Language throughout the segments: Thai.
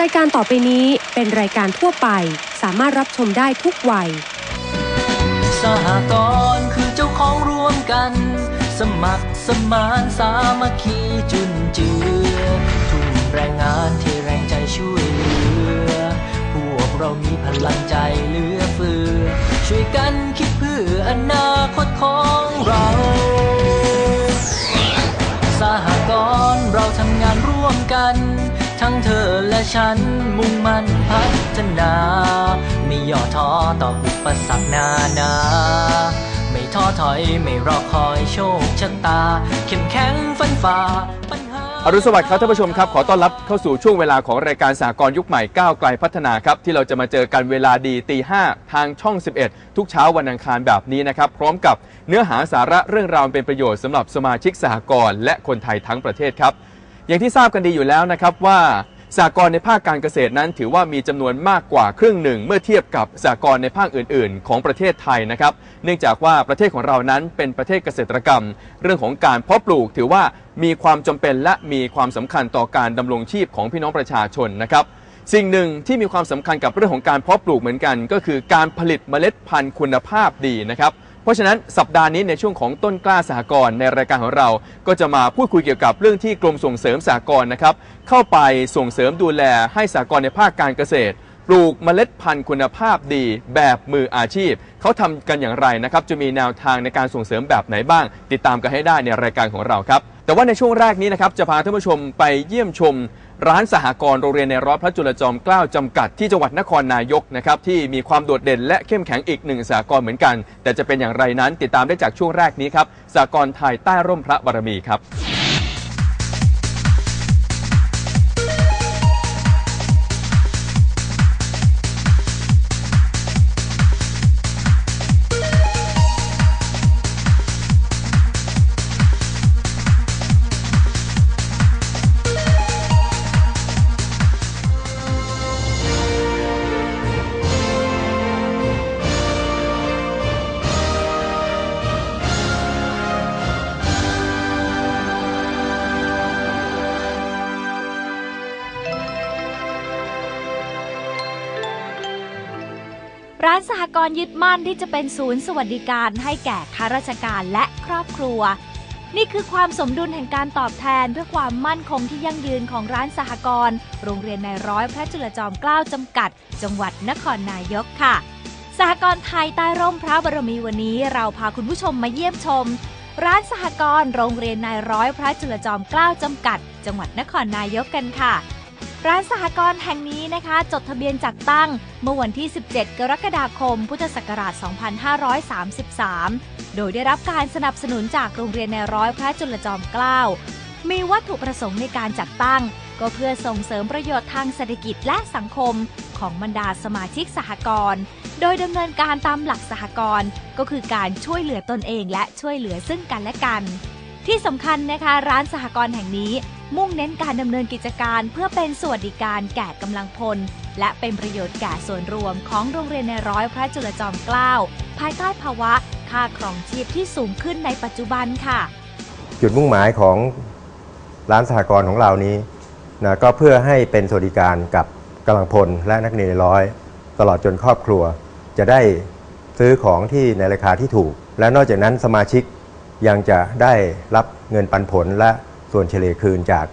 รายการต่อไปนี้เป็นรายการทั่วไป สามารถรับชมได้ทุกวัย สหกรณ์คือเจ้าของร่วมกัน สมัครสมานสามัคคีจุนเจือ ทุ่มแรงงานที่แรงใจช่วยเหลือ พวกเรามีพลังใจเหลือเฟือ ช่วยกันคิดเพื่ออนาคตของเรา สหกรณ์เราทำงานร่วมกัน ทั้งเธอและฉันมุ่งมั่นพัฒนา ไม่ย่อท้อต่ออุปสรรคนานา ไม่ท้อถอยไม่รอคอยโชคชะตา เข้มแข็งฟันฝ่าปัญหา อรุณสวัสดิ์ครับท่านผู้ชมครับ ขอต้อนรับเข้าสู่ช่วงเวลาของรายการสากลยุคใหม่ก้าวไกลพัฒนาครับ ที่เราจะมาเจอกันเวลาดีตีห้าทางช่อง 11 ทุกเช้าวันอังคารแบบนี้นะครับ พร้อมกับเนื้อหาสาระเรื่องราวเป็นประโยชน์สำหรับสมาชิกสหกรณ์และคนไทยทั้งประเทศครับ อย่างที่ทราบกันดีอยู่แล้วนะครับว่าสากลในภาคการเกษตรนั้น ถือว่ามีจำนวนมากกว่าครึ่งหนึ่ง เมื่อเทียบกับสากลในภาคอื่น ๆ ของประเทศไทยนะครับ เนื่องจากว่าประเทศของเรานั้นเป็นประเทศเกษตรกรรม เรื่องของการเพาะปลูกถือว่ามีความจำเป็นและมีความสำคัญต่อการดำรงชีพของพี่น้องประชาชนนะครับสิ่งหนึ่งที่มีความสำคัญกับเรื่องของการเพาะปลูกเหมือนกัน ก็คือการผลิตเมล็ดพันธุ์คุณภาพดีนะครับ เพราะฉะนั้นสัปดาห์นี้ในช่วงของต้นกล้าสหกรณ์ในรายการของเรา ก็จะมาพูดคุยเกี่ยวกับเรื่องที่กรมส่งเสริมสหกรณ์นะครับเข้าไปส่งเสริมดูแลให้สหกรณ์ในภาคการเกษตร ปลูกเมล็ดพันธุ์คุณภาพดี แบบมืออาชีพ เขาทำกันอย่างไรนะครับจะมีแนวทางในการส่งเสริมแบบไหนบ้าง ติดตามกันให้ได้ในรายการของเราครับแต่ว่าในช่วงแรกนี้นะครับจะพาท่านผู้ชมไปเยี่ยมชม ร้านสหกรณ์โรงเรียนในร้อยพระจุลจอมเกล้าจำกัดที่จังหวัดนครนายกนะครับที่มีความโดดเด่นและเข้มแข็งอีกหนึ่งสหกรณ์เหมือนกัน แต่จะเป็นอย่างไรนั้นติดตามได้จากช่วงแรกนี้ครับสหกรณ์ไทยใต้ร่มพระบารมีครับ ยึดมั่นที่จะเป็นศูนย์สวัสดิการให้แก่ข้าราชการและครอบครัว นี่คือความสมดุลแห่งการตอบแทนเพื่อความมั่นคงที่ยั่งยืนของร้านสหกรณ์โรงเรียนในร้อยพระจุลจอมเกล้าจำกัด จังหวัดนครนายกค่ะ สหกรณ์ไทยใต้ร่มพระบรมีวันนี้ เราพาคุณผู้ชมมาเยี่ยมชม ร้านสหกรณ์โรงเรียนนายร้อยพระจุลจอมเกล้าจำกัด จังหวัดนครนายกกันค่ะ ร้านสหกรณ์แห่งนี้นะคะ จดทะเบียนจัดตั้งเมื่อวันที่ 17 กรกฎาคม พุทธศักราช 2533 โดยได้รับการสนับสนุนจากโรงเรียนในร้อยพระจุลจอมเกล้า มีวัตถุประสงค์ในการจัดตั้ง ก็เพื่อส่งเสริมประโยชน์ทางเศรษฐกิจและสังคมของบรรดาสมาชิกสหกรณ์ โดยดำเนินการตามหลักสหกรณ์ก็คือการช่วยเหลือตนเองและช่วยเหลือซึ่งกันและกัน ที่สำคัญนะคะ ร้านสหกรณ์แห่งนี้ มุ่งเน้นการดำเนินกิจการเพื่อเป็นสวัสดิการแก่กำลังพล และเป็นประโยชน์แก่ส่วนรวมของโรงเรียนในร้อยพระจุลจอมเกล้าภายใต้ภาวะค่าครองชีพที่สูงขึ้นในปัจจุบันค่ะ จุดมุ่งหมายของร้านสหกรณ์ของเรานี้นะก็เพื่อให้เป็นสวัสดิการกับกำลังพลและนักเรียนในร้อย ตลอดจนครอบครัว จะได้ซื้อของที่ในราคาที่ถูก และนอกจากนั้นสมาชิกยังจะได้รับเงินปันผลและ ส่วนเฉลี่ยคืนจาก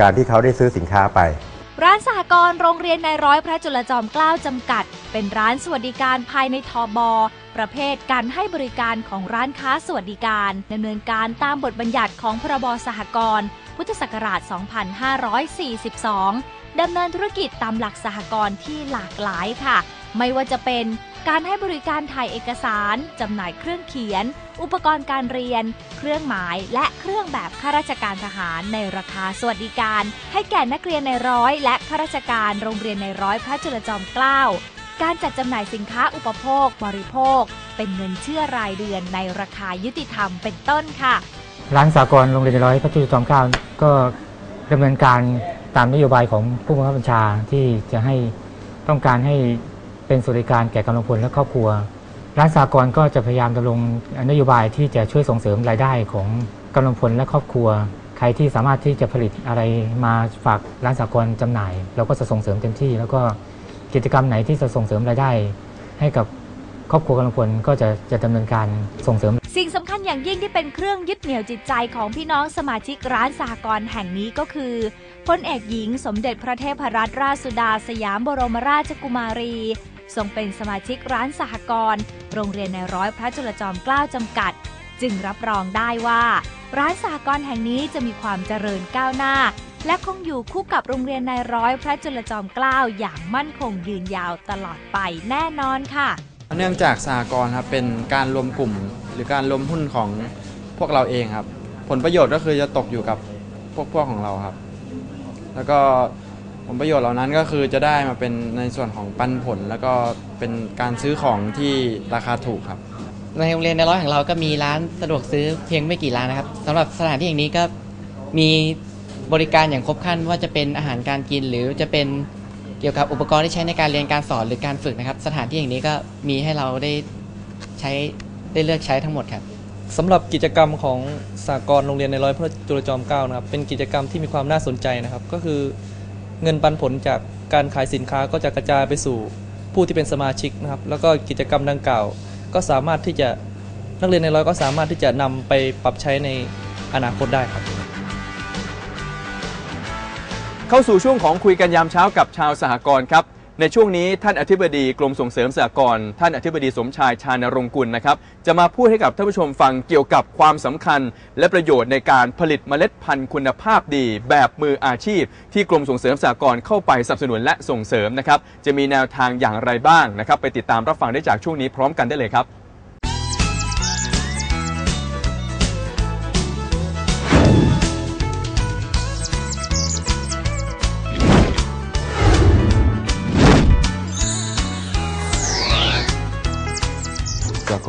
การที่เขาได้ซื้อสินค้าไป ร้านสหกรณ์โรงเรียนในร้อยพระจุลจอมเกล้าจำกัด เป็นร้านสวัสดิการภายในทอบอประเภทการให้บริการของร้านค้าสวัสดิการดำเนินการตามบทบัญญัติของพรบสหกรณ์พุทธศักราช 2542ดำเนินธุรกิจตามหลักสหกรณ์ที่หลากหลายค่ะ ไม่ว่าจะเป็น การให้บริการถ่ายเอกสาร จำหน่ายเครื่องเขียน อุปกรณ์การเรียน เครื่องหมาย และเครื่องแบบข้าราชการทหารในราคาสวัสดิการ ให้แก่นักเรียนในร้อย และข้าราชการโรงเรียนในร้อยพระจุลจอมเกล้าการจัดจำหน่ายสินค้าอุปโภค บริโภค เป็นเงินเชื่อรายเดือนในราคายุติธรรมเป็นต้นค่ะ ร้านสากลโรงเรียนในร้อยพระจุลจอมเกล้าก็ดำเนินการตามนโยบายของผู้บังคับบัญชาที่จะให้ต้องการให้ เป็นสวัสดิการแก่กำลังพลและครอบครัว ร้านสากลก็จะพยายามดำรงนโยบายที่จะช่วยส่งเสริมรายได้ของกำลังพลและครอบครัว ใครที่สามารถที่จะผลิตอะไรมาฝากร้านสากลจำหน่ายเราก็จะส่งเสริมเต็มที่ แล้วก็กิจกรรมไหนที่จะส่งเสริมรายได้ ให้กับครอบครัวกำลังพลก็จะจะดำเนินการส่งเสริม สิ่งสำคัญอย่างยิ่งที่เป็นเครื่องยึดเหนี่ยวจิตใจของพี่น้องสมาชิกร้านสหกรณ์แห่งนี้ก็คือพลเอกหญิง สมเด็จพระเทพรัตนราชสุดาสยามบรมราชกุมารี ทรงเป็นสมาชิกร้านสหกรณ์โรงเรียนในร้อยพระจุลจอมเกล้าจำกัด จึงรับรองได้ว่า ร้านสหกรณ์แห่งนี้จะมีความเจริญก้าวหน้า และคงอยู่คู่กับโรงเรียนในร้อยพระจุลจอมเกล้าอย่างมั่นคงยืนยาวตลอดไปแน่นอนค่ะ เนื่องจากสหกรณ์ครับเป็นการรวมกลุ่ม หรือการรวมหุ้นของพวกเราเองครับ ผลประโยชน์ก็คือจะตกอยู่กับพวกพวกของเราครับ แล้วก็ ผลประโยชน์เหล่านั้นก็คือจะได้มาเป็นในส่วนของปันผล แล้วก็เป็นการซื้อของที่ราคาถูกครับ ในโรงเรียนในร้อยของเราก็มีร้านสะดวกซื้อเพียงไม่กี่ร้านนะครับสำหรับสถานที่อย่างนี้ก็มีบริการอย่างครบครันว่าจะเป็นอาหารการกินหรือจะเป็นเกี่ยวกับอุปกรณ์ที่ใช้ในการเรียนการสอนหรือการฝึกนะครับ สถานที่อย่างนี้ก็มีให้เราได้ใช้ได้เลือกใช้ทั้งหมดครับ สำหรับกิจกรรมของสากลโรงเรียนในร้อยพระจุลจอมเกล้านะครับเป็นกิจกรรมที่มีความน่าสนใจนะครับ ก็คือ เงินปันผลจากการขายสินค้าก็จะกระจายไปสู่ผู้ที่เป็นสมาชิกนะครับ แล้วก็กิจกรรมดังกล่าว ก็สามารถที่จะนักเรียนในร้อยก็สามารถที่จะนำไปปรับใช้ในอนาคตได้ครับ เข้าสู่ช่วงของคุยกันยามเช้ากับชาวสหกรณ์ครับ ในช่วงนี้ท่านอธิบดีกรมส่งเสริมสหกรณ์ท่านอธิบดีสมชายชาญรงกุลนะครับจะมาพูดให้กับท่านผู้ชมฟังเกี่ยวกับความสำคัญ และประโยชน์ในการผลิตเมล็ดพันธุ์คุณภาพดี แบบมืออาชีพ ที่กรมส่งเสริมสหกรณ์เข้าไปสนับสนุนและส่งเสริมนะครับจะมีแนวทางอย่างไรบ้างนะครับไปติดตามรับฟังได้จากช่วงนี้พร้อมกันได้เลยครับ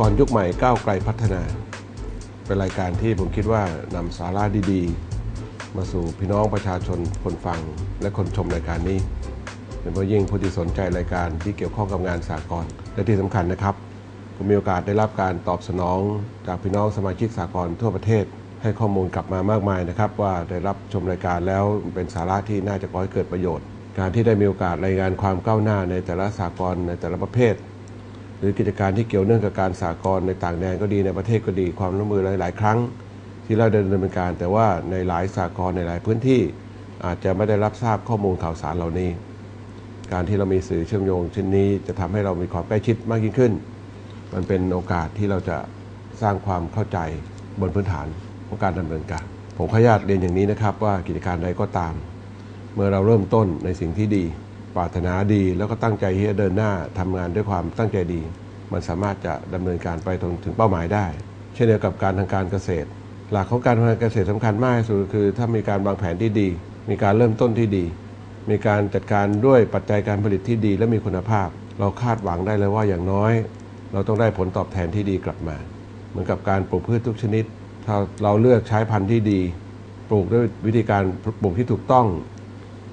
กลยุคใหม่ก้าวไกลพัฒนา เป็นรายการที่ผมคิดว่านำสาระดีๆ มาสู่พี่น้องประชาชนคนฟังและคนชมรายการนี้เป็นเพราะยิ่งผู้ที่สนใจรายการที่เกี่ยวข้องกับงานสากลและที่สำคัญนะครับ ผมมีโอกาสได้รับการตอบสนอง จากพี่น้องสมาชิกสากลทั่วประเทศให้ข้อมูลกลับมามากมายนะครับ ว่าได้รับชมรายการแล้วเป็นสาระที่น่าจะก่อให้เกิดประโยชน์ การที่ได้มีโอกาสรายงานความก้าวหน้าในแต่ละสากลในแต่ละประเภท หรือกิจการที่เกี่ยวเนื่องกับการสากลในต่างแดนก็ดีในประเทศก็ดีความร่วมมือหลาย ๆ ครั้ง ที่เราดำเนินการ แต่ว่าในหลายสากลในหลายพื้นที่ อาจจะไม่ได้รับทราบข้อมูลข่าวสารเหล่านี้ การที่เรามีสื่อเชื่อมโยงเช่นนี้จะทำให้เรามีความใกล้ชิดมากยิ่งขึ้น มันเป็นโอกาสที่เราจะสร้างความเข้าใจบนพื้นฐานของการดำเนินการ ผมขออนุญาตเรียนอย่างนี้นะครับว่ากิจการใดก็ตาม เมื่อเราเริ่มต้นในสิ่งที่ดี ปรารถนาดี แล้วก็ตั้งใจที่จะเดินหน้าทำงานด้วยความตั้งใจดี มันสามารถจะดำเนินการไปถึงเป้าหมายได้ เช่นเดียวกับการทางการเกษตร หลักของการทำงกานเกษตรสำคัญมากที่สุดคือ ถ้ามีการวางแผนที่ดี มีการเริ่มต้นที่ดี มีการจัดการด้วยปัจจัยการผลิตที่ดีและมีคุณภาพ เราคาดหวังได้เลยว่าอย่างน้อย เราต้องได้ผลตอบแทนที่ดีกลับมา เหมือนกับการปลูกพืชทุกชนิด ถ้าเราเลือกใช้พันธุ์ที่ดี ปลูกด้วยวิธีการปลูกที่ถูกต้อง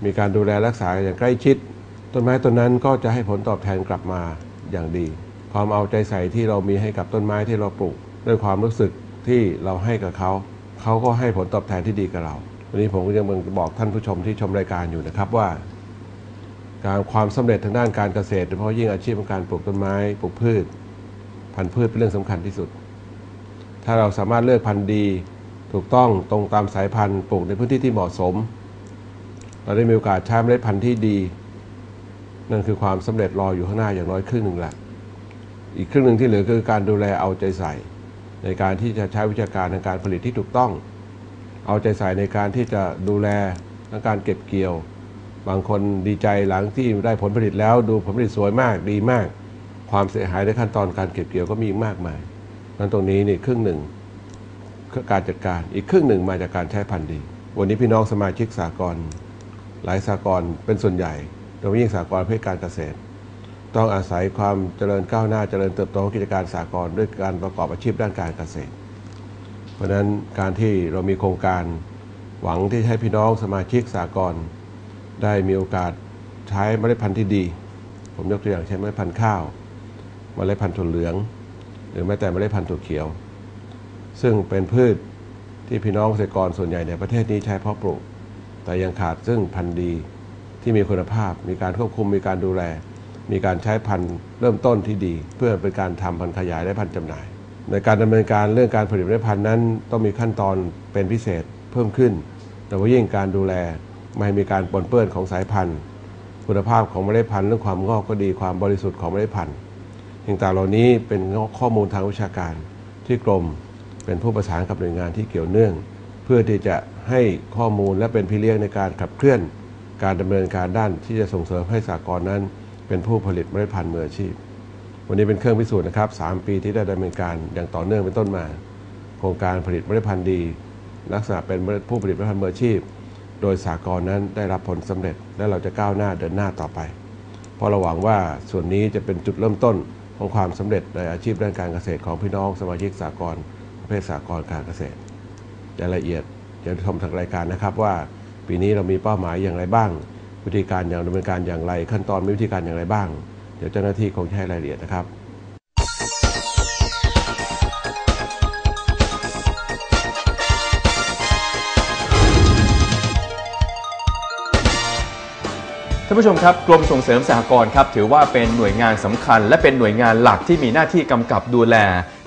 มีการดูแลรักษาอย่างใกล้ชิด ต้นไม้ต้นนั้นก็จะให้ผลตอบแทนกลับมาอย่างดี ความเอาใจใส่ที่เรามีให้กับต้นไม้ที่เราปลูก ด้วยความรู้สึกที่เราให้กับเขา เขาก็ให้ผลตอบแทนที่ดีกับเราวันนี้ผมก็ยังบอกท่านผู้ชมที่ชมรายการอยู่นะครับว่า การความสำเร็จทางด้านการเกษตรโดยเฉพาะยิ่งอาชีพของการปลูกต้นไม้ปลูกพืช พันธุ์พืชเป็นเรื่องสำคัญที่สุด ถ้าเราสามารถเลือกพันธุ์ดี ถูกต้องตรงตามสายพันธุ์ปลูกในพื้นที่ที่เหมาะสม เราได้มีโอกาสใช้เมล็ดพันธุ์ที่ดี นั่นคือความสำเร็จรออยู่ข้างหน้าอย่างน้อยครึ่งหนึ่งแหละ อีกครึ่งหนึ่งที่เหลือคือการดูแลเอาใจใส่ ในการที่จะใช้วิชาการในการผลิตที่ถูกต้อง เอาใจใส่ในการที่จะดูแลทั้งการเก็บเกี่ยว บางคนดีใจหลังที่ได้ผลผลิตแล้วดูผลผลิตสวยมากดีมาก ความเสียหายในขั้นตอนการเก็บเกี่ยวก็มีมากมายนั้นตรงนี้นี่ครึ่งหนึ่งคือการจัดการอีกครึ่งหนึ่งมาจากการใช้พันธุ์ดี วันนี้พี่น้องสมาชิกสากลหลายสากลเป็นส่วนใหญ่ โดยยิ่งสากลเพื่อการเกษตร ต้องอาศัยความเจริญก้าวหน้าเจริญเติบโตของกิจการสากลด้วยการประกอบอาชีพด้านการเกษตร เพราะฉะนั้นการที่เรามีโครงการหวังที่ให้พี่น้องสมาชิกสากลได้มีโอกาสใช้เมล็ดพันธุ์ที่ดี ผมยกตัวอย่างเช่นเมล็ดพันธุ์ข้าว เมล็ดพันธุ์ถั่วเหลือง หรือแม้แต่เมล็ดพันธุ์ถั่วเขียว ซึ่งเป็นพืชที่พี่น้องเกษตรกรส่วนใหญ่ในประเทศนี้ใช้เพาะปลูก แต่ยังขาดซึ่งพันธุ์ดี ที่มีคุณภาพ มีการควบคุมมีการดูแล มีการใช้พันธุ์เริ่มต้นที่ดี เพื่อเป็นการทำพันธุ์ขยายและพันธุ์จำหน่าย ในการดำเนินการเรื่องการผลิตเมล็ดพันธุ์นั้น ต้องมีขั้นตอนเป็นพิเศษเพิ่มขึ้นโดยเฉพายิ่งการดูแลไม่ให้มีการปนเปื้อนของสายพันธุ์ คุณภาพของเมล็ดพันธุ์เรื่องความงอกก็ดีความบริสุทธิ์ของเมล็ดพันธุ์ต่างๆเหล่านี้เป็นข้อมูลทางวิชาการที่กรมเป็นผู้ประสานกับหน่วยงานที่เกี่ยวเนื่อง เพื่อที่จะให้ข้อมูลและเป็นพี่เลี้ยงในการขับเคลื่อน การดำเนินการด้านที่จะส่งเสริมให้สากลนั้น เป็นผู้ผลิตเมล็ดพันธุ์มืออาชีพ วันนี้เป็นเครื่องพิสูจน์นะครับ 3 ปีที่ได้ดำเนินการอย่างต่อเนื่องเป็นต้นมา โครงการผลิตเมล็ดพันธุ์ดี ลักษณะเป็นผู้ผลิตเมล็ดพันธุ์มืออาชีพ โดยสากลนั้นได้รับผลสำเร็จ และเราจะก้าวหน้าเดินหน้าต่อไป เพราะเราหวังว่าส่วนนี้จะเป็นจุดเริ่มต้นของความสำเร็จในอาชีพด้านการเกษตรของพี่น้องสมาชิกสากลประเภทสากลการเกษตรรายละเอียดเดี๋ยวชมทางรายการนะครับว่า ปีนี้เรามีเป้าหมายอย่างไรบ้าง วิธีการอย่างดำเนินการอย่างไร ขั้นตอนมีวิธีการอย่างไรบ้าง เดี๋ยวเจ้าหน้าที่คงจะให้รายละเอียดนะครับท่านผู้ชมครับกรมส่งเสริมสหกรณ์ครับถือว่าเป็นหน่วยงานสำคัญ และเป็นหน่วยงานหลักที่มีหน้าที่กำกับดูแล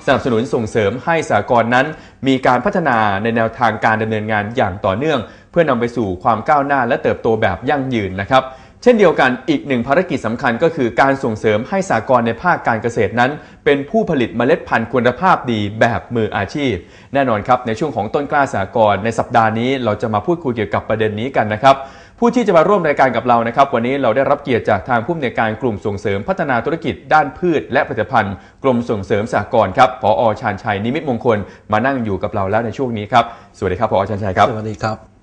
สนับสนุนส่งเสริมให้สหกรณ์นั้น มีการพัฒนาในแนวทางการดำเนินงานอย่างต่อเนื่อง เพื่อนำไปสู่ความก้าวหน้าและเติบโตแบบยั่งยืนนะครับ เช่นเดียวกันอีกหนึ่งภารกิจสำคัญก็คือการส่งเสริมให้สากลในภาคการเกษตรนั้น เป็นผู้ผลิตเมล็ดพันธุ์คุณภาพดีแบบมืออาชีพ แน่นอนครับในช่วงของต้นกล้าสากลในสัปดาห์นี้เราจะมาพูดคุยเกี่ยวกับประเด็นนี้กันนะครับผู้ที่จะมาร่วมรายการกับเรานะครับ วันนี้เราได้รับเกียรติจากทางผู้อำนวยการกลุ่มส่งเสริมพัฒนาธุรกิจ ด้านพืช และผลิตภัณฑ์ กรมส่งเสริมสหกรณ์ครับผออชาญชัยนิมิตมงคลมานั่งอยู่กับเราแล้วในช่วงนี้ครับสวัสดีครับผอชาญชัยครับสวัสดีครับ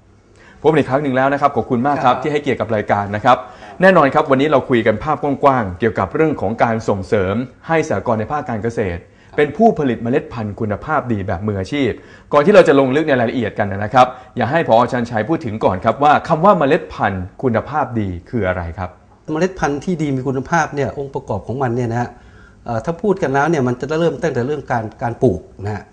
พบกันอีกครั้งหนึ่งแล้วนะครับขอบคุณมากครับที่ให้เกียรติกับรายการนะครับแน่นอนครับวันนี้เราคุยกันภาพกว้างๆเกี่ยวกับเรื่องของการส่งเสริม ให้สหกรณ์ในภาคการเกษตร เป็นผู้ผลิตเมล็ดพันธุ์คุณภาพดีแบบมืออาชีพ ก่อนที่เราจะลงลึกในรายละเอียดกันนะครับ อยากให้พอชันชัยพูดถึงก่อนครับว่าคำว่าเมล็ดพันธุ์คุณภาพดีคืออะไรครับ เมล็ดพันธุ์ที่ดีมีคุณภาพเนี่ยองค์ประกอบของมันเนี่ยนะฮะเอ่อ ถ้าพูดกันแล้วเนี่ยมันจะเริ่มตั้งแต่เรื่องการการปลูกนะฮะ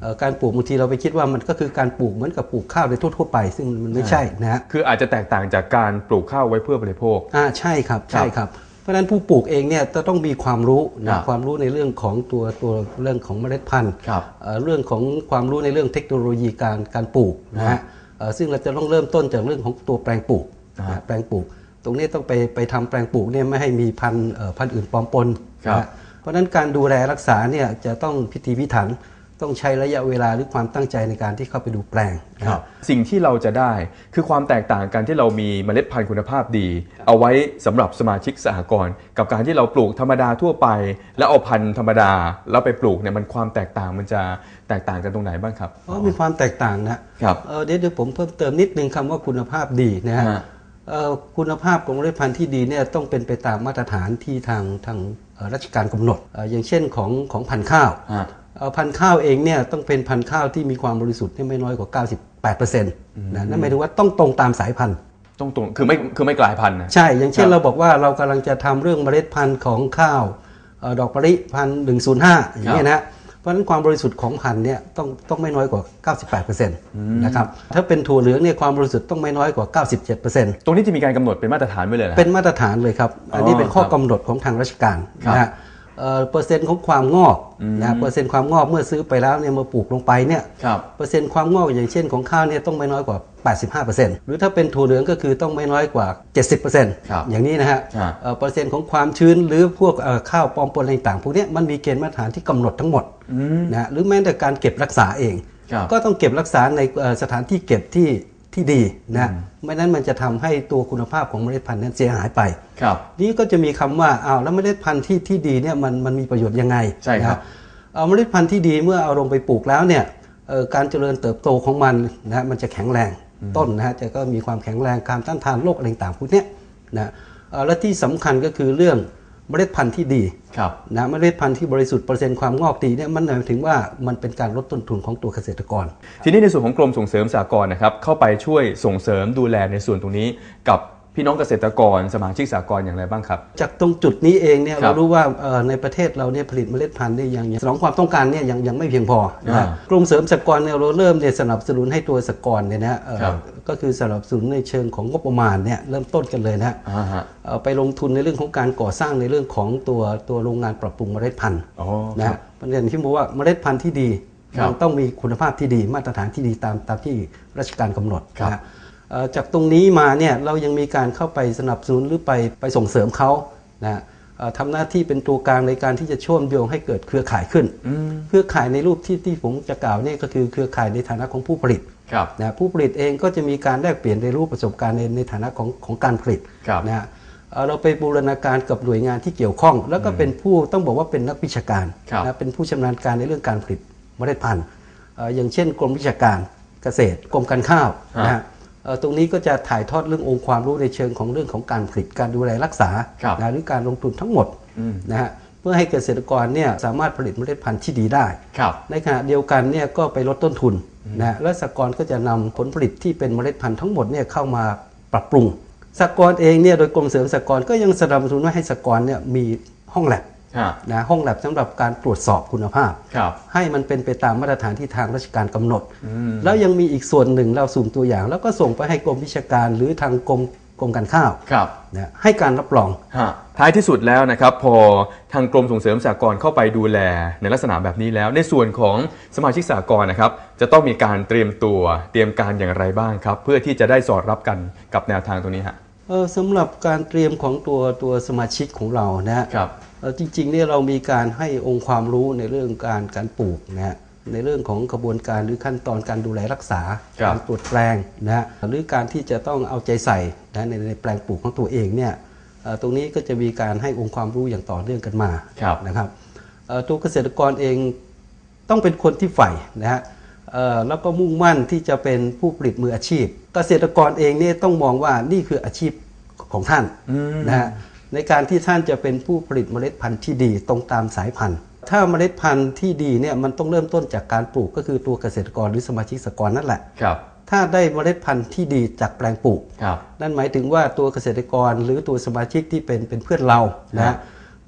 เอ่อการปลูกบางทีเราไปคิดว่ามันก็คือการปลูกเหมือนกับปลูกข้าวโดยทั่วๆไป ซึ่งมันไม่ใช่นะฮะคืออาจจะแตกต่างจากการปลูกข้าวไว้เพื่อบริโภคอ่าใช่ครับใช่ครับเพราะฉะนั้นผู้ปลูกเองเนี่ยจะต้องมีความรู้ครันะบความรู้ในเรื่องของตัวตัวเรื่องของเมล็ดพันธุ์ครับเอ่อเรื่องของความรู้ในเรื่องเทคโนโลยีการการปลูกนะฮะเอ่อซึ่งเราจะต้องเริ่มต้นจากเรื่องของตัวแปลงปลูกอ่านะแปลงปลูก ตรงนี้ต้องไปไปทำแปลงปลูกเนี่ยไม่ให้มีพันธุ์เอ่อพันธุ์อื่นปลอมปนครับนะฮะ เพราะฉะนั้นการดูแลรักษาเนี่ยจะต้องพิธีพิถันต้องใช้ระยะเวลาหรือความตั้งใจในการที่เข้าไปดูแปลงนะฮะสิ่งที่เราจะได้คือความแตกต่างกันที่เรามีเมล็ดพันธุ์คุณภาพดี เอาไว้สำหรับสมาชิกสหกรณ์กับการที่เราปลูกธรรมดาทั่วไป แล้วเอาพันธุ์ธรรมดาแล้วไปปลูกเนี่ยมันความแตกต่างมันจะแตกต่างกันตรงไหนบ้างครับเพราะมีความแตกต่างนะครับเอ่อเดี๋ยวเดี๋ยวผมเพิ่มเติมนิดนึงคำว่าคุณภาพดีนะฮะฮะเอ่อคุณภาพของเมล็ดพันธุ์ที่ดีเนี่ยต้องเป็นไปตามมาตรฐานที่ทางทางเอ่อ ราชการกำหนดเอ่ออย่างเช่นของของพันธุ์ข้าวฮะเอ่อพันธุ์ข้าวเองเนี่ยต้องเป็นพันธุ์ข้าวที่มีความบริสุทธิ์เนี่ยไม่น้อยกว่า 98%นะนั่นหมายถึงว่าต้องตรงตามสายพันธุ์ตรงตรงคือไม่คือไม่กลายพันธุ์นะใช่ อย่างเช่คนรับเราบอกว่าเรากำลังจะทำเรื่องเมล็ดพันธุ์ของข้าวเอ่อดอกมะลิพันหนึ่งศูนย์ห้าอย่างเงี้ยนะ เพราะฉะนั้นความบริสุทธิ์ของพันธุ์เนี่ยต้องต้องไม่น้อยกว่า 98%นะครับถ้าเป็นถั่วเหลืองเนี่ยความบริสุทธิ์ต้องไม่น้อยกว่า 97%ตรงนี้จะมีการกำหนดเป็นมาตรฐานไว้เลยนะเป็นมาตรฐานเลยครับ อันนี้อ๋อเป็นข้อครับกำหนดของทางราชการครับนะฮะ เอ่อเปอร์เซ็นต์ของความงอกนะเปอร์เซ็นต์ความงอกเมื่อซื้อไปแล้วเนี่ยมาปลูกลงไปเนี่ยครับเปอร์เซ็นต์ความงอกอย่างเช่นของข้าวเนี่ยต้องไม่น้อยกว่า 85%หรือถ้าเป็นถั่วเหลืองก็คือต้องไม่น้อยกว่า 70%ครับอย่างนี้นะฮะครับเอ่อเปอร์เซ็นต์ของความชื้นหรือพวกเอ่อข้าวปลอมปนอะไรต่างๆพวกเนี้ยมันมีเกณฑ์มาตรฐานที่กำหนดทั้งหมดนะฮะหรือแม้แต่การเก็บรักษาเองครับก็ต้องเก็บรักษาในเอ่อสถานที่เก็บที่ ที่ดีนะไม่นั้นมันจะทำให้ตัวคุณภาพของเมล็ดพันธุ์นั้นเสียหายไปครับนี่ก็จะมีคำว่าอ้าวแล้วเมล็ดพันธุ์ที่ที่ดีเนี่ยมันมันมีประโยชน์ยังไงใช่ครับนะเอาเมล็ดพันธุ์ที่ดีเมื่อเอาลงไปปลูกแล้วเนี่ยเอ่อการเจริญเติบโตของมันนะฮะมันจะแข็งแรงต้นนะฮะจะก็มีความแข็งแรงการต้านทานโรคอะไรต่างๆพวกเนี้ยนะเอ่อและที่สำคัญก็คือเรื่อง เมล็ดพันธุ์ที่ดีครับนะเมล็ดพันธุ์ที่บริสุทธิ์เปอร์เซ็นต์ความงอกดีเนี่ยมันหมายถึงว่ามันเป็นการลดต้นทุนของตัวเกษตรกร ทีนี้ในส่วนของกรมส่งเสริมสหกรณ์นะครับเข้าไปช่วยส่งเสริมดูแลในส่วนตรงนี้กับ พี่น้องเกษตรกรสมาชิกสหกรณ์อย่างไรบ้างครับ จากตรงจุดนี้เองเนี่ยครัเราบรู้ว่าเอ่อในประเทศเราเนี่ยผลิตเมล็ดพันธุ์เนี่ยยังยังสนองความต้องการเนี่ยยังยังไม่เพียงพอนะฮะอ่ากรมเสริมสหกรณ์เนี่ยเราเริ่มเนี่ยสนับสนุนให้ตัวสหกรณ์เนี่ยนะฮะเอ่อครับ ก็คือสนับสนุนในเชิงของงบประมาณเนี่ยเริ่มต้นกันเลยนะฮะ อ่าฮะ เอ่อไปลงทุนในเรื่องของการก่อสร้างในเรื่องของตัวตัวโรงงานปรับปรุงเมล็ดพันธุ์อ๋อนะครัฮะบประเด็นที่บอกว่าเมล็ดพันธุ์ที่ดีครับมันต้องมีคุณภาพที่ดีมาตรฐานที่ดีตามตามที่ราชการกำหนดครับนะฮะเอ่อ จากตรงนี้มาเนี่ยเรายังมีการเข้าไปสนับสนุนหรือไปไปส่งเสริมเขานะฮะเอ่อทำหน้าที่เป็นตัวกลางในการที่จะเชื่อมโยงให้เกิดเครือข่ายขึ้นอืมเครือข่ายในรูปที่ที่ผมจะกล่าวเนี่ยก็คือเครือข่ายในฐานะของผู้ผลิตครับนะผู้ผลิตเองก็จะมีการแลกเปลี่ยนในรูปประสบการณ์ในในฐานะของของการผลิตครับนะฮะเอ่อเราไปบูรณาการกับหน่วยงานที่เกี่ยวข้อง แล้วก็เป็นผู้ต้องบอกว่าเป็นนักวิชาการครับนะเป็นผู้ชำนาญการในเรื่องการผลิตเมล็ดพันธุ์เอ่ออย่างเช่น กรมวิชาการเกษตรกรมการข้าวฮะนะฮะเอ่อ ตรงนี้ก็จะถ่ายทอดเรื่ององค์ความรู้ในเชิงของเรื่องของการผลิตการดูแลรักษาครับนะหรือการลงทุนทั้งหมดอืมนะฮะเพื่อให้เกษตรกรเนี่ยสามารถผลิตเมล็ดพันธุ์ที่ดีได้ครับในขณะเดียวกันเนี่ยก็ไปลดต้นทุนนะฮะและสหกรณ์ก็จะนำผลผลิตที่เป็นเมล็ดพันธุ์ทั้งหมดเนี่ยเข้ามาปรับปรุงสหกรณ์เองเนี่ยโดยกรมเสริมสหกรณ์ก็ยังสนับสนุนว่าให้สหกรณ์เนี่ยมีห้องแลบฮะ นะห้องแลบสำหรับการตรวจสอบคุณภาพครับให้มันเป็นไปตามมาตรฐานที่ทางราชการกำหนดอืมแล้วยังมีอีกส่วนหนึ่งเราสุ่มตัวอย่าง แล้วก็ส่งไปให้กรมวิชาการหรือทางกรมกรมการข้าวครับนะให้การรับรองฮะท้ายที่สุดแล้วนะครับพอทางกรมส่งเสริมสหกรณ์เข้าไปดูแลในลักษณะแบบนี้แล้ว ในส่วนของสมาชิกสหกรณ์นะครับจะต้องมีการเตรียมตัวเตรียมการอย่างไรบ้างครับ เพื่อที่จะได้สอดรับกันกับแนวทางตรงนี้ฮะเออสำหรับการเตรียมของตัวตัวสมาชิกของเรานะฮะครับเอ่อ จริงๆเนี่ยเรามีการให้องค์ความรู้ในเรื่องการการปลูกนะฮะในเรื่องของกระบวนการหรือขั้นตอนการดูแลรักษาครับการตรวจแปลงนะฮะหรือการที่จะต้องเอาใจใส่นะในในแปลงปลูกของตัวเองเนี่ยเอ่อตรงนี้ก็จะมีการให้องค์ความรู้อย่างต่อเนื่องกันมาครับนะครับเอ่อตัวเกษตรกรเองต้องเป็นคนที่ใฝ่นะฮะเอ่อแล้วก็มุ่งมั่นที่จะเป็นผู้ผลิตมืออาชีพ เกษตรกรเองเนี่ยต้องมองว่านี่คืออาชีพของท่านอืมนะฮะ ในการที่ท่านจะเป็นผู้ผลิตเมล็ดพันธุ์ที่ดีตรงตามสายพันธุ์ ถ้าเมล็ดพันธุ์ที่ดีเนี่ยมันต้องเริ่มต้นจากการปลูกก็คือตัวเกษตรกรหรือสมาชิกสหกรณ์นั่นแหละครับถ้าได้เมล็ดพันธุ์ที่ดีจากแปลงปลูกครับนั่นหมายถึงว่าตัวเกษตรกรหรือตัวสมาชิกที่เป็นเป็นเพื่อนเรานะครัฮะบ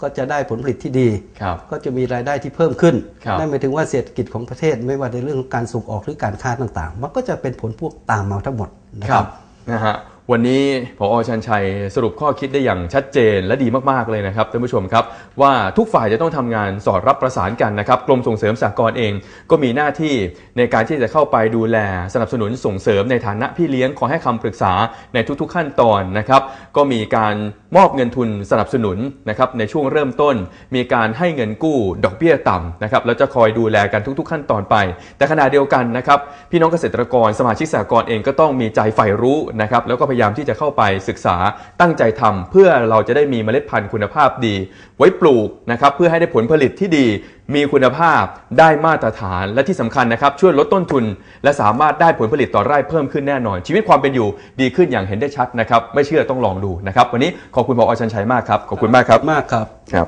ก็จะได้ผลผลิตที่ดีครับก็จะมีรายได้ที่เพิ่มขึ้นครับนั่นหมายถึงว่าเศรษฐกิจของประเทศไม่ว่าในเรื่องของการส่งออกหรือการค้าต่างๆ มันก็จะเป็นผลพวกตามมาทั้งหมดนะคครัรับบนะฮะ วันนี้พอชันชัยสรุปข้อคิดได้อย่างชัดเจนและดีมากๆเลยนะครับท่านผู้ชมครับ ว่าทุกฝ่ายจะต้องทำงานสอดรับประสานกันนะครับกรมส่งเสริมสหกรณ์เองก็มีหน้าที่ในการที่จะเข้าไปดูแลสนับสนุนส่งเสริมในฐานะพี่เลี้ยงขอให้คำปรึกษาในทุกๆขั้นตอนนะครับ ก็มีการ มอบเงินทุนสนับสนุนนะครับในช่วงเริ่มต้น มีการให้เงินกู้ดอกเบี้ยต่ำนะครับแล้วจะคอยดูแลกันทุก ๆ ขั้นตอนไป แต่ขณะเดียวกันนะครับพี่น้องเกษตรกรสมาชิกสหกรณ์เองก็ต้องมีใจใฝ่รู้นะครับแล้วก็พยายามที่จะเข้าไปศึกษาตั้งใจทำเพื่อเราจะได้มีเมล็ดพันธุ์คุณภาพดี ไว้ปลูกนะครับเพื่อให้ได้ผลผลิตที่ดี มีคุณภาพได้มาตรฐานและที่สำคัญนะครับ ช่วยลดต้นทุน และสามารถได้ผลผลิตต่อไร่เพิ่มขึ้นแน่นอน ชีวิตความเป็นอยู่ดีขึ้นอย่างเห็นได้ชัดนะครับ ไม่เชื่อต้องลองดูนะครับวันนี้ขอบคุณพอชันชัยมากครับขอบคุณมากครับมากครับครับ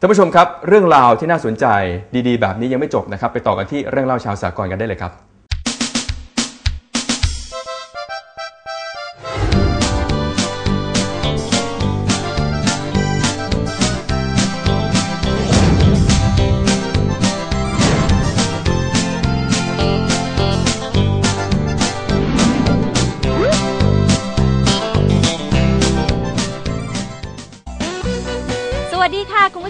ท่านผู้ชมครับ เรื่องราวที่น่าสนใจดีๆ แบบนี้ยังไม่จบนะครับ ไปต่อกันที่เรื่องเล่าชาวสากลกันได้เลยครับ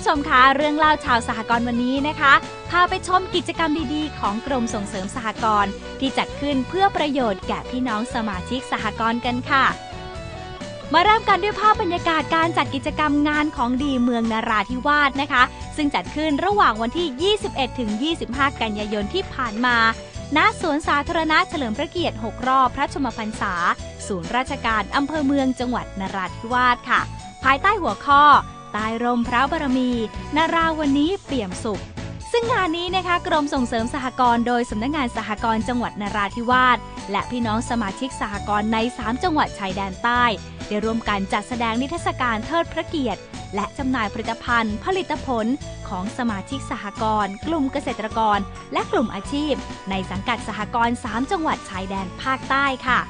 ชมคะเรื่องเล่าชาวสหกรณ์วันนี้นะคะ พาไปชมกิจกรรมดีๆ ของกรมส่งเสริมสหกรณ์ที่จัดขึ้นเพื่อประโยชน์แก่พี่น้องสมาชิกสหกรณ์กันค่ะ มาเริ่มกันด้วยภาพบรรยากาศการจัดกิจกรรมงานของดีเมืองนาราธิวาสนะคะ ซึ่งจัดขึ้นระหว่างวันที่ 21 ถึง 25 กันยายนที่ผ่านมาณสวนสาธารณะเฉลิมพระเกียรติ 6 รอบพระชมพรรษา ศูนย์ราชการอำเภอเมืองจังหวัดนราธิวาสค่ะ ภายใต้หัวข้อ ใต้ร่มพระบารมีนาราวันนี้เปี่ยมสุข ซึ่งงานนี้นะคะกรมส่งเสริมสหกรณ์โดยสำนักงานสหกรณ์จังหวัดนราธิวาสและพี่น้องสมาชิกสหกรณ์ใน 3 จังหวัดชายแดนใต้ ได้ร่วมกันจัดแสดงนิทรรศการเทิดพระเกียรติ และจำหน่ายผลิตภัณฑ์ ผลิตผลของสมาชิกสหกรณ์กลุ่มเกษตรกร และกลุ่มอาชีพ ในสังกัดสหกรณ์3จังหวัดชายแดนภาคใต้ค่ะ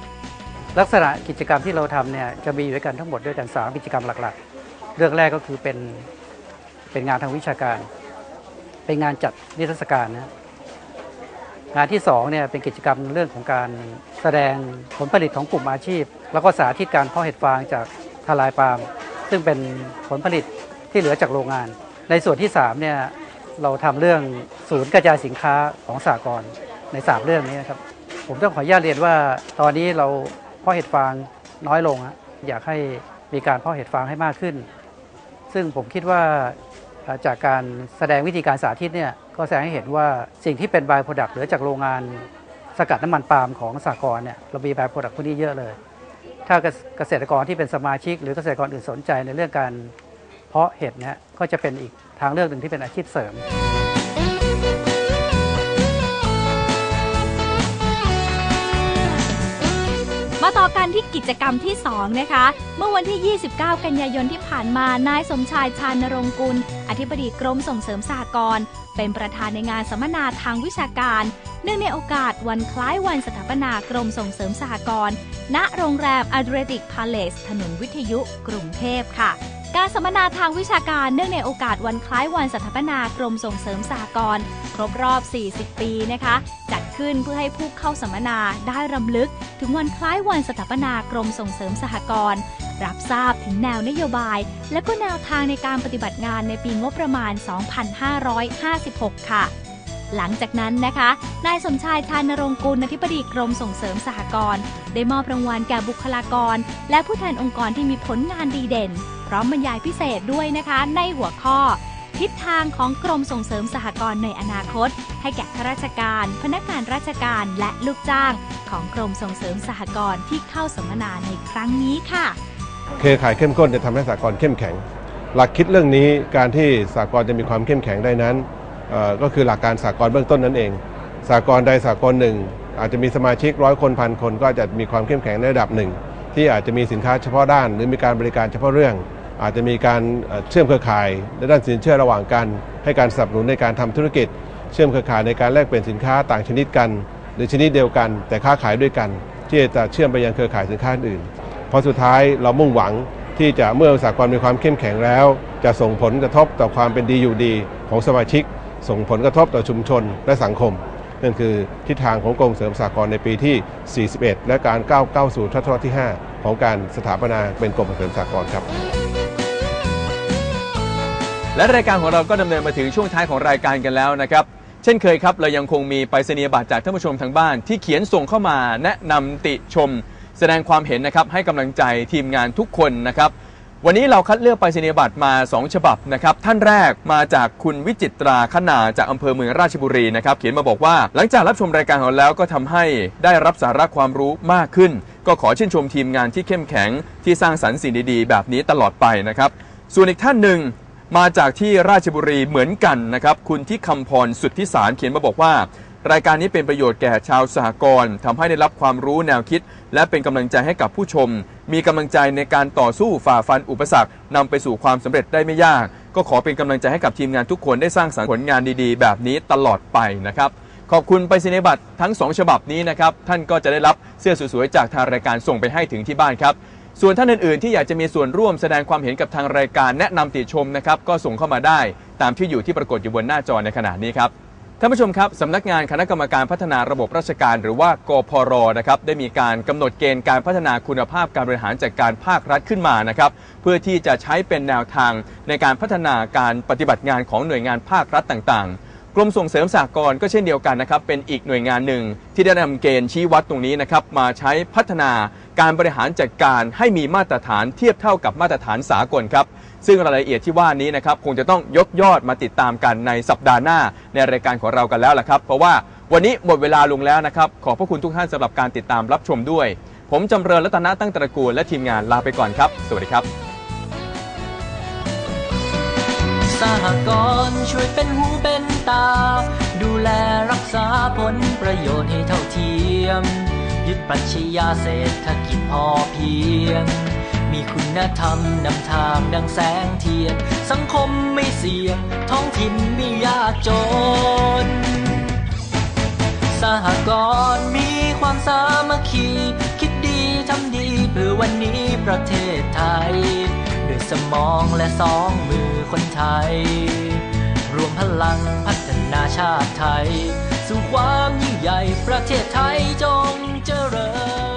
ลักษณะกิจกรรมที่เราทำเนี่ยจะมีอยู่ด้วยกันทั้งหมดด้วยกัน 3 กิจกรรมหลักๆ เรื่องแรกก็คือเป็นเป็นงานทางวิชาการ เป็นงานจัดนิทรรศการนะงานที่2เนี่ยเป็นกิจกรรมเรื่องของการแสดงผลผลิตของกลุ่มอาชีพ แล้วก็สาธิตการเพาะเห็ดฟางจากทลายปาล์มซึ่งเป็นผลผลิตที่เหลือจากโรงงาน ในส่วนที่3เนี่ยเราทำเรื่องศูนย์กระจายสินค้าของสากลใน3เรื่องนี้นะครับผมต้องขออนุญาตเรียนว่าตอนนี้เราเพาะเห็ดฟางน้อยลงอยากให้มีการเพาะเห็ดฟางให้มากขึ้น ซึ่งผมคิดว่าจากการแสดงวิธีการสาธิตเนี่ยก็แสดงให้เห็นว่าสิ่งที่เป็นบายโปรดักต์หรือจากโรงงานสกัดน้ำมันปาล์มของสากลเนี่ยเรามีบายโปรดักต์พวกนี้เยอะเลย ถ้าเกษตรกรที่เป็นสมาชิก หรือเกษตรกรอื่นสนใจในเรื่องการเพาะเห็ดเนี่ยก็จะเป็นอีกทางเลือกหนึ่งที่เป็นอาชีพเสริม กันที่กิจกรรมที่ 2 นะคะ เมื่อวันที่ 29 กันยายนที่ผ่านมานายสมชายชาญนรงกุล อธิบดีกรมส่งเสริมสหกรณ์เป็นประธานในงานสัมมนาทางวิชาการ เนื่องในโอกาสวันคล้ายวันสถาปนากรมส่งเสริมสหกรณ์ณโรงแรมอ d ดรติกพาเลสถนนวิทยุ กรุงเทพค่ะ การสัมมนาทางวิชาการเนื่องในโอกาสวันคล้ายวันสถาปนากรมส่งเสริมสหกรณ์ครบรอบ 40 ปีนะคะ จัดขึ้นเพื่อให้ผู้เข้าสัมมนาได้รำลึก ถึงวันคล้ายวันสถาปนากรมส่งเสริมสหกรณ์รับทราบถึงแนวนโยบาย และก็แนวทางในการปฏิบัติงานในปีงบประมาณ 2556 ค่ะหลังจากนั้นนะคะ นายสมชายชานรงค์กุลอธิบดีกรมส่งเสริมสหกรณ์ได้มอบรางวัลแก่บุคลากร และผู้แทนองค์กรที่มีผลงานดีเด่น พร้อมบรรยายพิเศษด้วยนะคะ ในหัวข้อ ทิศทางของกรมส่งเสริมสหกรณ์ในอนาคต ให้แก่ข้าราชการ พนักงานราชการและลูกจ้าง ของกรมส่งเสริมสหกรณ์ที่เข้าสัมมนาในครั้งนี้ค่ะเครือข่ายเข้มข้นจะทำให้สากลเข้มแข็ง หลักคิดเรื่องนี้การที่สากลจะมีความเข้มแข็งได้นั้น ก็คือหลักการสากลเบื้องต้นนั่นเอง สากลใดสากลหนึ่ง อาจจะมีสมาชิกร้อยคนพันคน ก็จะมีความเข้มแข็งในระดับหนึ่ง ที่อาจจะมีสินค้าเฉพาะด้าน หรือมีการบริการเฉพาะเรื่อง อาจจะมีการเชื่อมเครือข่ายในด้านสินเชื่อระหว่างกัน ให้การสนับสนุนในการทำธุรกิจ เชื่อมเครือข่ายในการแลกเปลี่ยนสินค้าต่างชนิดกัน หรือชนิดเดียวกัน แต่ค้าขายด้วยกัน ที่จะเชื่อมไปยังเครือข่ายสินค้าอื่นพราะสุดท้ายเรามุ่งหวังที่จะเมื่อสากลมีความเข้มแข็งแล้ว จะส่งผลกระทบต่อความเป็นดีอยู่ดี ของสมาชิก ส่งผลกระทบต่อชุมชนและสังคมนั่นคือทิศทางของกรมเสริมสากลในปีที่ 41 และการก้าวเข้าสู่ทศวรรษที่ 5 ของการสถาปนาเป็นกรมเสริมสากลครับ และรายการของเราก็ดำเนินมาถึงช่วงท้ายของรายการกันแล้วนะครับ เช่นเคยครับ เรายังคงมีไปรษณียบัตรจากท่านผู้ชมทางบ้าน ที่เขียนส่งเข้ามาแนะนำติชม แสดงความเห็นนะครับให้กำลังใจทีมงานทุกคนนะครับ วันนี้เราคัดเลือกไปรษณียบัตรมา 2 ฉบับนะครับ ท่านแรกมาจากคุณวิจิตราขนาจากอำเภอเมืองราชบุรีนะครับ เขียนมาบอกว่า หลังจากรับชมรายการของเราแล้วก็ทำให้ได้รับสาระความรู้มากขึ้น ก็ขอชื่นชมทีมงานที่เข้มแข็งที่สร้างสรรค์สิ่งดีๆ แบบนี้ตลอดไปนะครับ ส่วนอีกท่านหนึ่ง มาจากที่ราชบุรีเหมือนกันนะครับ คุณที่คำพรสุดที่สารเขียนมาบอกว่า รายการนี้เป็นประโยชน์แก่ชาวสหกรณ์ทำให้ได้รับความรู้แนวคิด และเป็นกำลังใจให้กับผู้ชม มีกำลังใจในการต่อสู้ฝ่าฟันอุปสรรคนำไปสู่ความสำเร็จได้ไม่ยาก ก็ขอเป็นกำลังใจให้กับทีมงานทุกคนได้สร้างสรรค์ผลงานดีๆ แบบนี้ตลอดไปนะครับขอบคุณไปรษณียบัตรทั้ง 2 ฉบับนี้นะครับ ท่านก็จะได้รับเสื้อสวยๆ จากทางรายการส่งไปให้ถึงที่บ้านครับ ส่วนท่านอื่นๆ ที่อยากจะมีส่วนร่วมแสดงความเห็นกับทางรายการแนะนำติชมนะครับก็ส่งเข้ามาได้ตามที่อยู่ที่ปรากฏอยู่บนหน้าจอในขณะนี้ครับท่านผู้ชมครับสำนักงานคณะกรรมการพัฒนาระบบราชการ หรือว่ากพรนะครับได้มีการกำหนดเกณฑ์การพัฒนาคุณภาพการบริหารจัดการภาครัฐขึ้นมานะครับเพื่อที่จะใช้เป็นแนวทางในการพัฒนาการปฏิบัติงานของหน่วยงานภาครัฐต่างๆ กรมส่งเสริมสหกรณ์ก็เช่นเดียวกันนะครับ เป็นอีกหน่วยงานหนึ่งที่ได้นำเกณฑ์ชี้วัดตรงนี้นะครับ มาใช้พัฒนาการบริหารจัดการให้มีมาตรฐานเทียบเท่ากับมาตรฐานสากลครับ ซึ่งรายละเอียดที่ว่านี้นะครับคงจะต้องยกยอดมาติดตามกันในสัปดาห์หน้าในรายการของเรากันแล้วล่ะครับ เพราะว่าวันนี้หมดเวลาลงแล้วนะครับขอบพระคุณทุกท่านสำหรับการติดตามรับชมด้วย ผมจำเริญรัตนะตั้งตระกูลและทีมงานลาไปก่อนครับ สวัสดีครับสหกรณ์ช่วยเป็นหูเป็น ตา ดูแลรักษาผลประโยชน์ให้เท่าเทียม ยึดปรัชญาเศรษฐกิจพอเพียง มีคุณธรรมนำทางดังแสงเทียน สังคมไม่เสี่ยง ท้องถิ่นไม่ยากจน สหกรณ์มีความสามัคคี คิดดีทำดีเพื่อวันนี้ประเทศไทย ด้วยสมองและสองมือคนไทย พลังพัฒนาชาติไทย สู่ความยิ่งใหญ่ประเทศไทยจงเจริญ